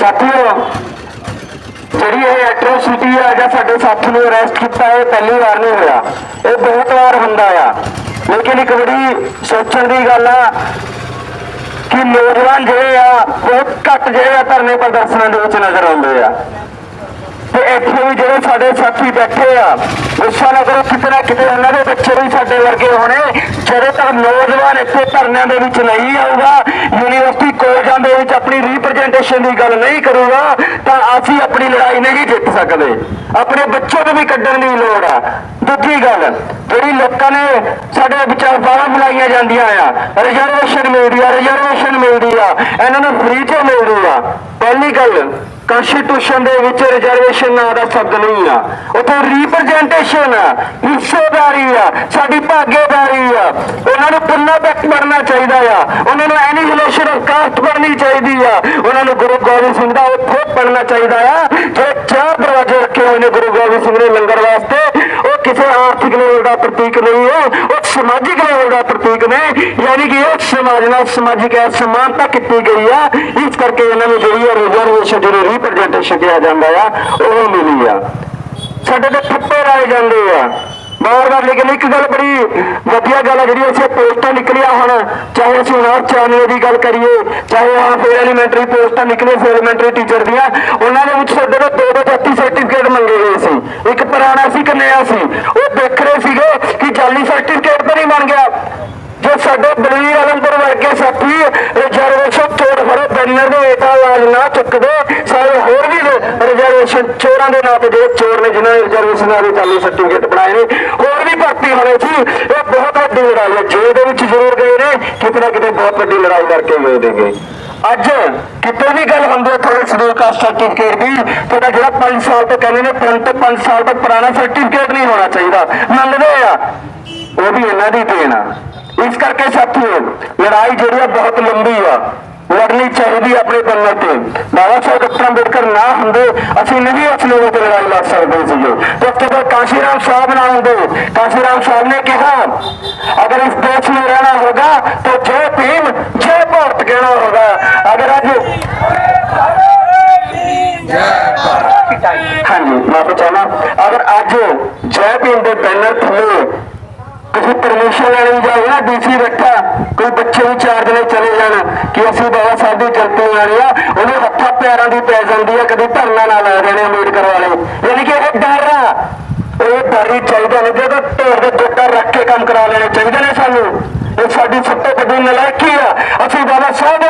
ਸਾਥੀਓ, ਜਿਹੜੀ ਇਹ ਐਟਰੋਸਿਟੀ ਆ ਜਾਂ ਸਾਡੇ ਸਾਥੀ ਨੂੰ ਅਰੈਸਟ ਕੀਤਾ, ਇਹ ਪਹਿਲੀ ਵਾਰ ਨਹੀਂ ਹੋਇਆ। ਇਹ ਬਹੁਤ ਵਾਰ ਹੁੰਦਾ ਆ। ਲੇਕਿਨ ਇੱਕ ਬੜੀ ਸੋਚਣ ਦੀ ਗੱਲ ਆ ਕਿ ਨੌਜਵਾਨ ਜਿਹੜੇ ਆ, ਬਹੁਤ ਘੱਟ ਜਿਹੜੇ ਆ ਧਰਨੇ ਪ੍ਰਦਰਸ਼ਨਾਂ ਦੇ ਵਿੱਚ ਨਜ਼ਰ ਆਉਂਦੇ ਆ। ਤੇ ਇੱਥੇ ਵੀ ਜਿਹੜੇ ਸਾਡੇ ਸਾਥੀ ਬੈਠੇ ਆ ਗੁੱਸਾ ਨਾ ਕਰੋ ਕਿਤੇ ਨਾ ਕਿਤੇ ਉਹਨਾਂ ਦੇ ਬੱਚੇ ਵੀ ਸਾਡੇ ਵਰਗੇ ਹੋਣੇ। ਜਦੋਂ ਤੱਕ ਨੌਜਵਾਨ ਇੱਥੇ ਧਰਨਿਆਂ ਦੇ ਵਿੱਚ ਨਹੀਂ ਆਊਗਾ ਵਿੱਚ ਆਪਣੀ ਰਿਪਰੈਜ਼ੈਂਟੇਸ਼ਨ ਦੀ ਗੱਲ ਨਹੀਂ ਕਰੂਗਾ, ਤਾਂ ਅਸੀਂ ਆਪਣੀ ਲੜਾਈ ਨਹੀਂ ਜਿੱਤ ਸਕਦੇ। ਆਪਣੇ ਬੱਚੇ ਨੂੰ ਵੀ ਕੱਢਣ ਦੀ ਲੋੜ ਆ। ਦੂਜੀ ਗੱਲ, ਜਿਹੜੀ ਲੋਕਾਂ ਨੇ ਸਾਡੇ ਵਿਚਾਰ ਬਾਹਰ ਬੁਲਾਈਆਂ ਜਾਂਦੀਆਂ ਆ ਰਿਜ਼ਰਵੇਸ਼ਨ ਮਿਲਦੀ ਆ ਰਿਜ਼ਰਵੇਸ਼ਨ ਮਿਲਦੀ ਆ, ਇਹਨਾਂ ਨੂੰ ਫ੍ਰੀ ਚ ਮਿਲਦੀ ਆ। ਪਹਿਲੀ ਗੱਲ ਕਨਸਟੀਟਿਊਸ਼ਨ ਦੇ ਵਿੱਚ ਰਿਜ਼ਰਵੇਸ਼ਨ ਨਾਂ ਦਾ ਸ਼ਬਦ ਨਹੀਂ ਆ। ਉੱਥੇ ਰਿਪਰੈਜ਼ੈਂਟੇਸ਼ਨ ਆ, ਹਿੱਸੇਦਾਰੀ ਆ, ਸਾਡੀ ਭਾਗੇਦਾਰੀ ਆ। ਉਹਨਾਂ ਨੂੰ ਪੁੰਨਾ ਤੱਕ ਬਣਨਾ ਚਾਹੀਦਾ ਆ। ਉਹਨਾਂ ਨੂੰ ਐਨੀਹਿਲੇਸ਼ਨ ਆਫ ਕਾਸਟ ਬਣਨੀ ਚਾਹੀਦੀ ਆ। ਉਹਨਾਂ ਨੂੰ ਗੁਰੂ ਗੋਬਿੰਦ ਸਿੰਘ ਦਾ ਉੱਥੇ ਪੜਨਾ ਚਾਹੀਦਾ ਆ। ਜਿਹੜੇ ਚਾਰ ਦਰਵਾਜ਼ੇ ਰੱਖੇ ਹੋਏ ਨੇ ਗੁਰੂ ਗੋਬਿੰਦ ਸਿੰਘ ਨੇ ਲੰਗਰ ਵਾਸਤੇ। ਕਿਸੇ ਆਰਥਿਕ ਲੈਵਲ ਦਾ ਪ੍ਰਤੀਕ ਨਹੀਂ ਹੈ, ਉਹ ਸਮਾਜਿਕ ਲੈਵਲ ਦਾ ਪ੍ਰਤੀਕ ਨੇ। ਯਾਨੀ ਕਿ ਇੱਕ ਸਮਾਜ ਨਾਲ ਸਮਾਜਿਕ ਸਮਾਨਤਾ ਕੀਤੀ ਗਈ ਆ। ਇਸ ਕਰਕੇ ਇਹਨਾਂ ਨੂੰ ਜਿਹੜੀ ਰਿਜ਼ਰਵੇਸ਼ਨ ਜਿਹੜੀ ਰਿਪਰੈਜ਼ੈਂਟੇਸ਼ਨ ਕਿਹਾ ਜਾਂਦਾ ਆ, ਉਹ ਮਿਲੀ ਆ। ਸਾਡੇ ਤੇ ਠੱਪੇ ਲਾਏ ਜਾਂਦੇ ਆ। ਬਾਰ ਬਾਰ ਲੇਕਿਨ ਇੱਕ ਗੱਲ ਬੜੀ ਵਧੀਆ ਗੱਲ ਹੈ ਜਿਹੜੀ ਅਸੀਂ ਪੋਸਟਾਂ ਨਿਕਲੀਆਂ ਹੁਣ, ਚਾਹੇ ਅਸੀਂ ਹੁਣ ਚੈਨਲ ਦੀ ਗੱਲ ਕਰੀਏ, ਚਾਹੇ ਆ ਫਿਰ ਐਲੀਮੈਂਟਰੀ ਪੋਸਟਾਂ ਨਿਕਲੇ ਫਿਰ ਐਲੀਮੈਂਟਰੀ ਟੀਚਰ ਦੀਆਂ, ਉਹਨਾਂ ਦੇ ਵਿੱਚ ਸਾਡੇ ਤੋਂ ਦੋ ਦੋ ਜਾਤੀ ਸਰਟੀਫਿਕੇਟ ਮੰਗੇ ਗਏ ਸੀ। ਇੱਕ ਪੁਰਾਣਾ ਸੀ ਇੱਕ ਸੀ ਉਹ ਦੇਖ ਰਹੇ ਸੀਗੇ ਕਿ ਜਾਲੀ ਸਰਟੀਫਿਕੇਟ ਤਾਂ ਨਹੀਂ ਬਣ ਗਿਆ। ਜੋ ਸਾਡੇ ਬਲਵੀਰ ਆਲਮਪੁਰ ਵਰਗੇ ਸਾਥੀ ਰਿਜ਼ਰਵੇਸ਼ਨ ਚੋਰ ਫੜੇ ਬੈਨਰ ਦੇ ਹੇਠਾਂ ਆਵਾਜ਼ ਨਾ ਚੁੱਕਦੇ, ਸਾਰੇ ਹੋਰ ਵੀ ਰਿਜ਼ਰਵੇਸ਼ਨ ਚੋਰਾਂ ਦੇ ਨਾਂ ਤੇ ਜਿਹੜੇ ਚੋਰ ਨੇ ਜਿਨ੍ਹਾਂ ਨੇ ਰਿਜ਼ਰਵੇਸ਼ਨ ਦੇ ਚਾਲੂ ਸਰਟੀਫਿਕੇਟ ਬਣਾਏ ਨੇ, ਹੋਰ ਵੀ ਭਰਤੀ ਹੋਣੇ ਸੀ। ਇਹ ਬਹੁਤ ਵੱਡੀ ਲੜਾਈ ਹੈ। ਜੇਲ੍ਹ ਦੇ ਵਿੱਚ ਜ਼ਰੂਰ ਗਏ ਨੇ, ਕਿਤੇ ਨਾ ਕਿਤੇ ਬਹੁਤ ਵੱਡੀ ਲੜਾਈ ਕਰਕੇ ਗਏ ਨੇਗੇ ਅੱਜ ਉਹ ਕਾਸਟ ਸਰਟੀਫਿਕੇਟ ਦੀ। ਤੁਹਾਡਾ ਜਿਹੜਾ 5 ਸਾਲ ਤੋਂ ਕਹਿੰਦੇ ਨੇ 3 ਤੋਂ 5 ਸਾਲ ਤੋਂ ਪੁਰਾਣਾ ਸਰਟੀਫਿਕੇਟ ਨਹੀਂ ਹੋਣਾ ਚਾਹੀਦਾ। ਮੰਨਦੇ ਆ? ਉਹ ਵੀ ਇਹਨਾਂ ਦੀ ਦੇਣ ਆ। ਇਸ ਕਰਕੇ ਸਾਥੀਓ, ਲੜਾਈ ਜਿਹੜੀ ਆ ਬਹੁਤ ਲੰਬੀ ਆ। ਲੜਨੀ ਚਾਹੀਦੀ ਆਪਣੇ ਬੰਨਰ ਤੇ। ਬਾਬਾ ਸਾਹਿਬ ਡਾਕਟਰ ਅੰਬੇਡਕਰ ਨਾ ਹੁੰਦੇ, ਅਸੀਂ ਨਹੀਂ ਉਸ ਲੋਕਾਂ ਤੇ ਲੜਾਈ ਲੜ ਸਕਦੇ ਸੀਗੇ। ਡਾਕਟਰ ਕਾਸ਼ੀਰਾਮ ਸਾਹਿਬ ਨਾ ਹੁੰਦੇ। ਕਾਸ਼ੀਰਾਮ ਸਾਹਿਬ ਨੇ ਕਿਹਾ, ਅਗਰ ਇਸ ਦੇਸ਼ ਹਾਂਜੀ ਮਾਫੀ ਚਾਹਨਾ ਅਗਰ ਅੱਜ ਜੈ ਭੀਮ ਦੇ ਬੈਨਰ ਥੱਲੇ ਤੁਸੀਂ ਪਰਮਿਸ਼ਨ ਲੈਣ ਵੀ ਜਾਓ ਨਾ ਡੀਸੀ ਰੱਖਾ ਕੋਈ ਬੱਚੇ ਵੀ ਚਾਰ ਦਿਨੇ ਚਲੇ ਜਾਣ ਕਿ ਅਸੀਂ ਬਾਬਾ ਸਾਹਿਬ ਦੀ ਜਲਤੀ ਆਣੀ ਆ ਉਹਨੇ ਹੱਥਾਂ ਪੈਰਾਂ ਦੀ ਪੈ ਜਾਂਦੀ ਆ, ਕਦੇ ਧਰਨਾ ਨਾ ਲਾ ਰਹੇ ਨੇ ਅੰਬੇਡਕਰ ਵਾਲੇ। ਯਾਨੀ ਕਿ ਇਹ ਡਰ ਆ। ਇਹ ਡਰ ਚਾਹੀਦਾ ਨੇ, ਜਦੋਂ ਢੇਰ ਦੇ ਜੋਟਾ ਰੱਖ ਕੇ ਕੰਮ ਕਰਾ ਲੈਣੇ ਚਾਹੀਦੇ ਨੇ ਸਾਨੂੰ। ਇਹ ਸਾਡੀ ਸਭ ਤੋਂ ਵੱਡੀ ਨਲਾਇਕੀ ਆ। ਅਸੀਂ ਬਾਬਾ ਸਾਹਿਬ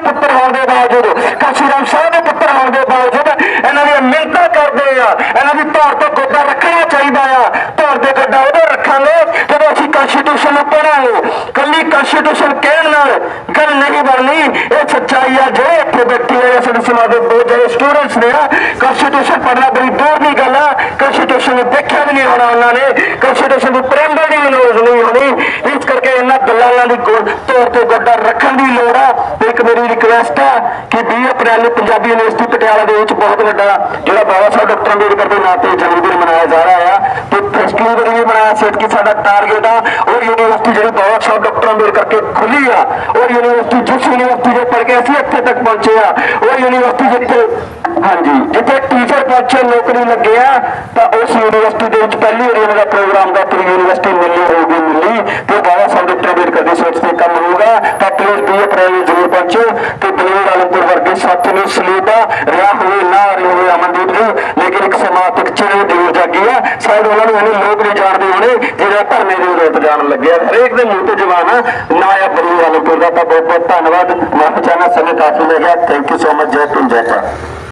ਇਹਨਾਂ ਦੀ ਧੌਰ ਤੋਂ ਗੋਡਾ ਰੱਖਣਾ ਚਾਹੀਦਾ ਆ। ਧੌਰ ਦੇ ਗੋਡਾ ਉਦੋਂ ਰੱਖਾਂਗੇ, ਜਦੋਂ ਅਸੀਂ ਕਨਸਟੀਟਿਊਸ਼ਨ ਨੂੰ ਪੜਾਂਗੇ ਕੱਲੀ ਕਨਸਟੀਟਿਊਸ਼ਨ ਕਹਿਣ ਨਾਲ ਗੱਲ ਨਹੀਂ ਬਣਨੀ। ਇਹ ਸੱਚਾਈ ਆ ਜੋ ਇੱਥੇ ਬੈਠੇ ਆ ਸਾਡੇ ਸਮਾਜ ਦੇ ਬਹੁਤ ਜਿਹੜੇ ਸਟੂਡੈਂਟਸ ਨੇ ਆ ਕਨਸਟੀਟਿਊਸ਼ਨ ਪੜਨਾ ਬੜੀ ਦੂਰ ਦੀ ਗੱਲ ਆ। ਕਨਸਟੀਟਿਊਸ਼ਨ ਨੂੰ ਦੇਖਿਆ ਵੀ ਨਹੀਂ ਹੋਣਾ ਉਹਨਾਂ ਨੇ ਕਨਸਟੀਟਿਊਸ਼ਨ ਨੂੰ ਪ੍ਰੈਮਬਲ ਦੀ ਵੀ ਨੋਜ਼ ਨਹੀਂ ਹੋਣੀ। ਇਸ ਕਰਕੇ ਇਹਨਾਂ ਗੱਲਾਂ ਦੀ ਗੋ- ਤੌਰ ਤੇ ਗੱਡਾ ਰੱਖਣ ਦੀ ਲੋੜ ਆ। ਤੇ ਇੱਕ ਮੇਰੀ ਰਿਕੁਐਸਟ ਆ ਕਿ 20 ਅਪ੍ਰੈਲ ਨੂੰ ਪੰਜਾਬੀ ਯੂਨੀਵਰਸਿਟੀ ਪਟਿਆਲਾ ਦੇ ਵਿੱਚ ਬਹੁਤ ਵੱਡਾ ਜਿਹੜਾ ਬਾਬਾ ਸਾਹਿਬ ਡਾਕਟਰ ਅੰਬੇਡਕਰ ਦੇ ਨਾਂ ਤੇ ਜਨਮ ਦਿਨ ਮਨਾਇਆ ਜਾ ਰਿਹਾ ਆ ਤੇ ਫੈਸਟੀਵਲ ਦੇ ਵੀ ਮਨਾਇਆ ਸੀ ਕਿ ਸਾਡਾ ਟਾਰਗੇਟ ਆ ਉਹ ਯੂਨੀਵਰਸਿਟੀ ਜਿਹੜੀ ਬਾਬਾ ਸਾਹਿਬ ਡਾਕਟਰ ਅੰਬੇਡਕਰ ਕੇ ਖੁੱਲੀ ਆ, ਉਹ ਯੂਨੀਵਰਸਿਟੀ ਜਿਸ ਯੂਨੀਵਰਸਿਟੀ ਦੇ ਪੜ੍ਹ ਕੇ ਅਸੀਂ ਇੱਥੇ ਤੱਕ ਪਹੁੰਚੇ ਆ, ਉਹ ਯੂਨੀਵਰਸਿਟੀ ਜਿੱਥੇ ਹਾਂਜੀ, ਜਿੱਥੇ ਟੀਚਰ ਪਹੁੰਚੇ ਨੌਕਰੀ ਲੱਗੇ ਆ, ਤਾਂ ਉਸ ਯੂਨੀਵਰਸਿਟੀ ਦੇ ਵਿੱਚ ਪਹਿਲੀ ਵਾਰੀ ਉਹਨਾਂ ਦਾ ਪ੍ਰੋਗਰਾਮ ਦਾ ਤੇ ਯੂਨੀਵਰਸਿਟੀ ਮਿਲੀ ਹੋਊਗੀ ਮਿਲੀ ਤੇ ਬਾਬਾ ਸਾਹਿਬ ਡਾਕਟਰ ਅੰਬੇਡਕਰ ਦੀ ਸੋਚ ਤੇ ਕੰਮ ਹੋਊਗਾ, ਤਾਂ ਪਲੀਜ਼ 20 ਅਪ੍ਰੈਲ ਨੂੰ ਜ਼ਰੂਰ ਪਹੁੰਚੋ, ਤੇ ਬਲਵੀਰ ਆਲਮਪੁਰ ਵਰਗੇ ਸਾਥੀ ਨੂੰ ਸਲੂਟ ਆ ਰਿਹਾ ਹੋਵੇ ਨਾ ਰਿਹਾ ਹੋਵੇ ਅਮਨਦੀਪ ਜੀ ਲੇਕਿਨ ਇੱਕ ਸਮਾਜਿਕ ਚਿਹਰੇ ਦੀ ਆ ਸ਼ਾਇਦ ਉਹਨਾਂ ਨੂੰ ਇਹਨੇ ਲੋਕ ਨਹੀਂ ਜਾਣਦੇ ਹੋਣੇ, ਜਿਹੜਾ ਧਰਨੇ ਦੇ ਵਿਰੋਧ ਜਾਣ ਲੱਗਿਆ ਹਰੇਕ ਦੇ ਮੂੰਹ ਤੇ ਜਵਾਨ ਆ। ਨਾ ਆ ਬਲਵੀਰ ਦਾ ਤਾਂ ਬਹੁਤ ਬਹੁਤ ਧੰਨਵਾਦ। ਮੈਂ ਚਾਹਨਾ ਸਮੇਂ ਕਾਫੀ ਲੈ ਗਿਆ। ਥੈਂਕ ਯੂ ਸੋ ਮਚ ਜੈ ਭੀਮ, ਜੈ ਭਾਰਤ।